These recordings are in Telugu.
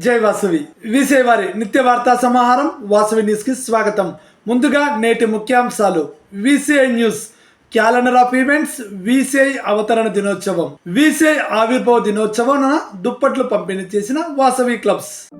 జై వాసవి. విసేవారి నిత్య వార్తా సమాహారం వాసవి న్యూస్కి స్వాగతం. ముందుగా నేటి ముఖ్యాంశాలు. VCI news. Calendar of events VCI అవతరణ దినోత్సవం. విసిఐ ఆవిర్భావ దినోత్సవం దుప్పట్లు పంపిణీ చేసిన Vasavi clubs.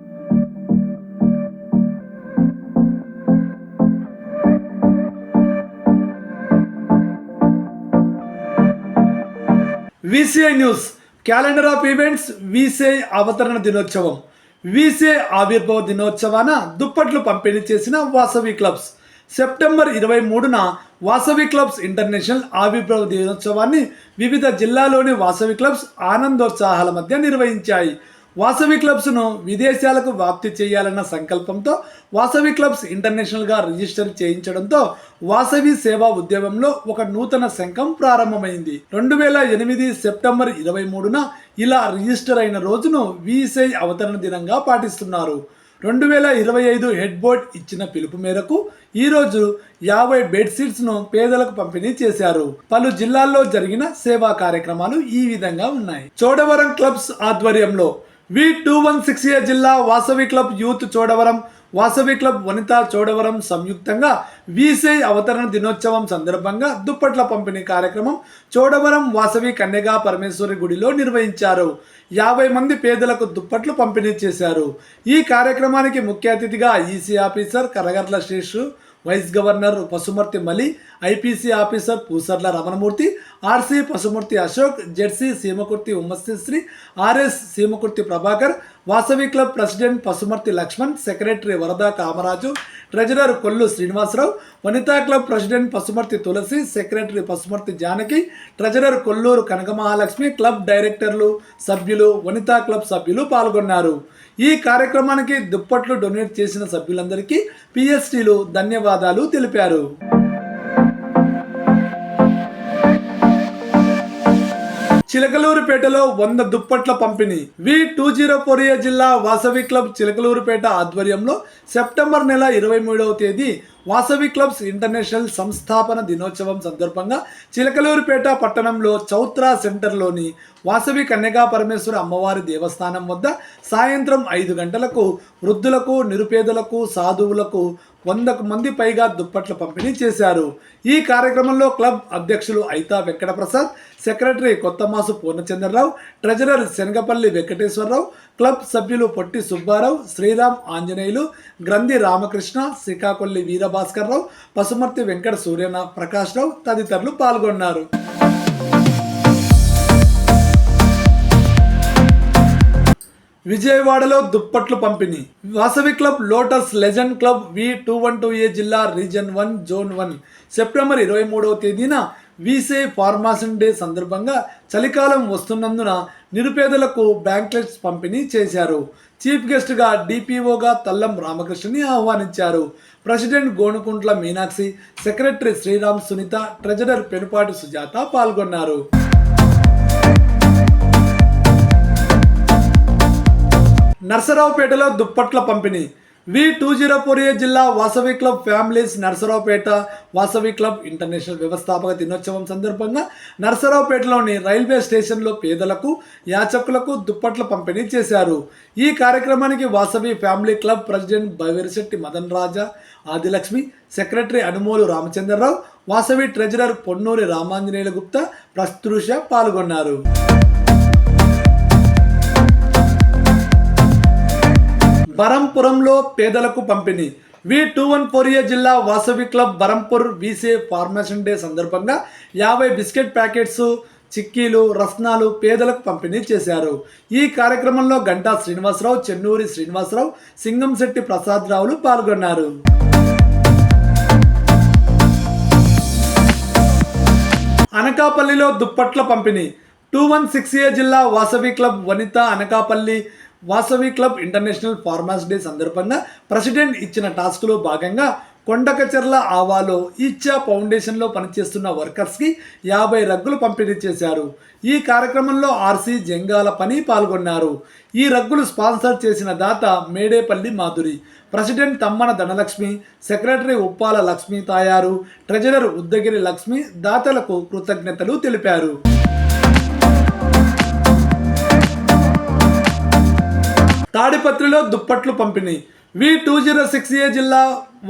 VCI news. Calendar of events VCI అవతరణ దినోత్సవం. వీసే ఆవిర్భావ దినోత్సవాన దుప్పట్లు పంపిణీ చేసిన వాసవి క్లబ్స్. సెప్టెంబర్ ఇరవై మూడున వాసవి క్లబ్స్ ఇంటర్నేషనల్ ఆవిర్భావ దినోత్సవాన్ని వివిధ జిల్లాలోని వాసవి క్లబ్స్ ఆనందోత్సాహాల మధ్య నిర్వహించాయి. వాసవి క్లబ్స్ను విదేశాలకు వ్యాప్తి చేయాలన్న సంకల్పంతో వాసవి క్లబ్స్ ఇంటర్నేషనల్గా రిజిస్టర్ చేయించడంతో వాసవి సేవా ఉద్యమంలో ఒక నూతన శంఖం ప్రారంభమైంది. రెండు వేల ఎనిమిది సెప్టెంబర్ ఇరవై మూడున ఇలా రిజిస్టర్ అయిన రోజును విసై అవతరణ దినంగా పాటిస్తున్నారు. రెండు వేల ఇరవై ఐదు హెడ్ బోర్డ్ ఇచ్చిన పిలుపు మేరకు ఈరోజు యాభై బెడ్షీట్స్ను పేదలకు పంపిణీ చేశారు. పలు జిల్లాల్లో జరిగిన సేవా కార్యక్రమాలు ఈ విధంగా ఉన్నాయి. చోడవరం క్లబ్స్ ఆధ్వర్యంలో V two one six A జిల్లా Vasavi club youth Chodavaram. Vasavi club Vanitha Chodavaram సంయుక్తంగా వీసై అవతరణ దినోత్సవం సందర్భంగా దుప్పట్ల పంపిణీ కార్యక్రమం చోడవరం వాసవి కన్యగా పరమేశ్వరి గుడిలో నిర్వహించారు. యాభై మంది పేదలకు దుప్పట్లు పంపిణీ చేశారు. ఈ కార్యక్రమానికి ముఖ్య అతిథిగా EC officer Karagatla Seshu vice governor Pasumurthy Mali IPC officer Pusarla Ramanamurthy RC Pasumurthy Ashok ZC Seemakurthi Ummasri RS Seemakurthi Prabhakar Vasavi club president Pasumarthi Laxman secretary Varada Kamaraju treasurer Kollu Srinivasarao Vanitha club president Pasumarthi Tulasi secretary Pasumarthi Janaki treasurer Kolluru Kanakamahalakshmi club డైరెక్టర్లు సభ్యులు వనితా క్లబ్ సభ్యులు పాల్గొన్నారు. ఈ కార్యక్రమానికి దుప్పట్లు డొనేట్ చేసిన సభ్యులందరికీ పిఎస్టీలు ధన్యవాదాలు తెలిపారు. చిలకలూరుపేటలో వంద దుప్పట్ల పంపిణీ. V two zero four A జిల్లా వాసవి క్లబ్ చిలకలూరుపేట ఆధ్వర్యంలో సెప్టెంబర్ నెల ఇరవై మూడవ తేదీ వాసవి క్లబ్స్ ఇంటర్నేషనల్ సంస్థాపన దినోత్సవం సందర్భంగా చిలకలూరుపేట పట్టణంలో చౌత్రా సెంటర్లోని వాసవి కన్యగా పరమేశ్వర అమ్మవారి దేవస్థానం వద్ద సాయంత్రం ఐదు గంటలకు వృద్ధులకు నిరుపేదలకు సాధువులకు వందకు మంది పైగా దుప్పట్ల పంపిణీ చేశారు. ఈ కార్యక్రమంలో క్లబ్ అధ్యక్షులు Aitha Venkataprasad secretary Kothamasu Purnachandrarao treasurer Shanagapalli Venkateswararao club సభ్యులు పొట్టి సుబ్బారావు శ్రీరామ్ ఆంజనేయులు గ్రంథి రామకృష్ణ శ్రీకాకొల్లి వీరభాస్కర్రావు పసుమర్తి వెంకట సూర్యన ప్రకాశ్రావు తదితరులు పాల్గొన్నారు. విజయవాడలో దుప్పట్లు పంపిణీ. Vasavi club lotus legend club V two one two A జిల్లా region one zone one. September ఇరవై మూడవ తేదీన వీసే ఫార్మాసన్ డే సందర్భంగా చలికాలం వస్తున్నందున నిరుపేదలకు బ్యాంక్లెట్స్ పంపిణీ చేశారు. చీఫ్ గెస్ట్గా డిపిఓగా తల్లం రామకృష్ణని ఆహ్వానించారు. President Gonukuntla Meenakshi secretary Sriram Sunitha treasurer Penupati Sujatha పాల్గొన్నారు. నర్సరావుపేటలో దుప్పట్ల పంపిణీ V two zero four A జిల్లా Vasavi club families Narasaraopet Vasavi club international వ్యవస్థాపక దినోత్సవం సందర్భంగా నర్సరావుపేటలోని రైల్వే స్టేషన్లో పేదలకు యాచకులకు దుప్పట్ల పంపిణీ చేశారు. ఈ కార్యక్రమానికి Vasavi family club president Byveerisetti Madan Raja Adilakshmi secretary Anumolu Ramachandrarao Vasavi treasurer Ponnuri Ramanjaneyula Gupta ప్రస్తృష పాల్గొన్నారు. బరంపురంలో పేదలకు పంపిణీ. V two one four A జిల్లా వాసవి క్లబ్ బరంపూర్ వీసే ఫార్మేషన్ డే సందర్భంగా యాభై బిస్కెట్ ప్యాకెట్స్ చిక్కీలు రత్నాలు పేదలకు పంపిణీ చేశారు. ఈ కార్యక్రమంలో గంటా శ్రీనివాసరావు చెన్నూరి శ్రీనివాసరావు సింగంశెట్టి ప్రసాద్ రావులు పాల్గొన్నారు. అనకాపల్లిలో దుప్పట్ల పంపిణీ. టూ వన్ సిక్స్ ఏ జిల్లా Vasavi club Vanitha Anakapalli Vasavi club international farmers day సందర్భంగా ప్రెసిడెంట్ ఇచ్చిన టాస్క్లో భాగంగా కొండకచెర్ల ఆవాలో ఇచ్చా ఫౌండేషన్లో పనిచేస్తున్న వర్కర్స్కి యాభై రగ్గులు పంపిణీ చేశారు. ఈ కార్యక్రమంలో ఆర్సీ జంగాల పని పాల్గొన్నారు. ఈ రగ్గులు స్పాన్సర్ చేసిన దాత Medepalli Madhuri president Tammana Dhanalakshmi secretary Uppala Lakshmi Tayaru treasurer Uddagiri Lakshmi దాతలకు కృతజ్ఞతలు తెలిపారు. తాడిపత్రిలో దుప్పట్లు పంపిణీ. V two zero six A జిల్లా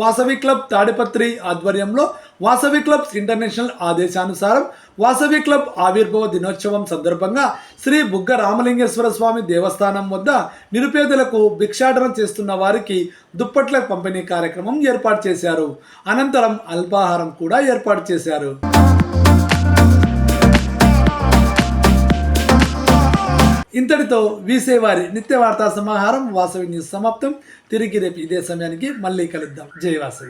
వాసవి క్లబ్ తాడిపత్రి ఆధ్వర్యంలో వాసవి క్లబ్స్ ఇంటర్నేషనల్ ఆదేశానుసారం వాసవి క్లబ్ ఆవిర్భావ దినోత్సవం సందర్భంగా శ్రీ బుగ్గ రామలింగేశ్వర స్వామి దేవస్థానం వద్ద నిరుపేదలకు భిక్షాటన చేస్తున్న వారికి దుప్పట్ల పంపిణీ కార్యక్రమం ఏర్పాటు చేశారు. అనంతరం అల్పాహారం కూడా ఏర్పాటు చేశారు. ఇంతటితో వీసేవారి నిత్య వార్తా సమాహారం వాసవి న్యూస్ సమాప్తం. తిరిగి రేపు ఇదే సమయానికి మళ్ళీ కలుద్దాం. జై వాసవి.